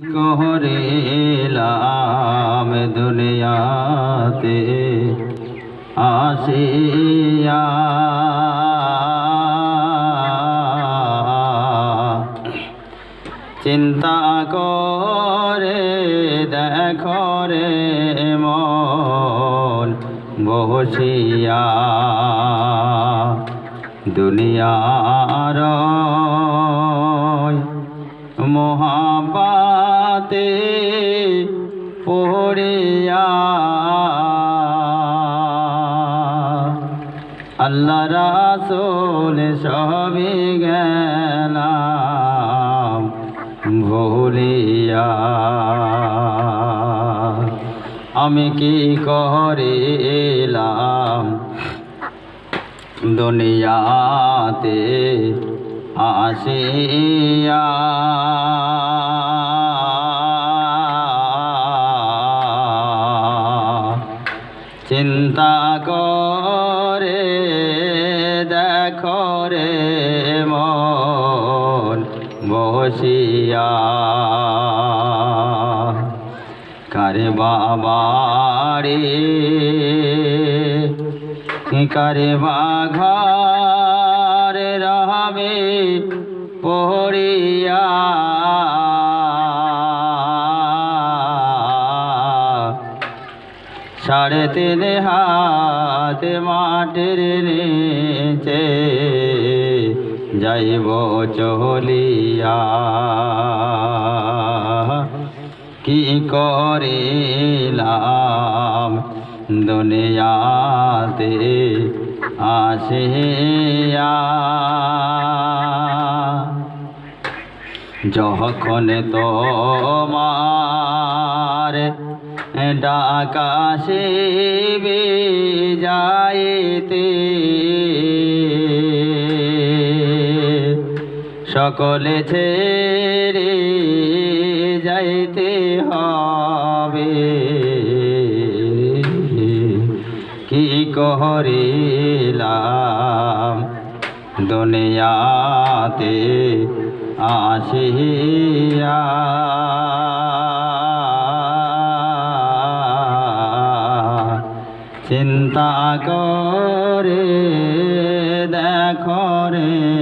কহরেলাম দুনিয়াতে আসিয়া চিন্তা করে দেখো রে মন বসিয়া দুনিয়ার মহাপাতে পড়িয়া। আল্লাহ রাসুল সবই গেলাম ভুলিয়া। আমি কি করিলাম দুনিয়াতে আসিয়া? চিন্তা করে দেখো রে মন বসিয়া। কারে বাবারে কারে বাঘারে রহবে পড়িয়া সাড়ে তিন হাত মাটির নিচে যাইব চলিয়া। কি করিলাম দুনিয়াতে আসিয়া? যখন তোমার ডাকাশে বে যাইতে সকলে ছেড়ে যাইতে হবে। কি করিলাম দুনিয়াতে আসিয়া চিন্তা করে দেখো রে।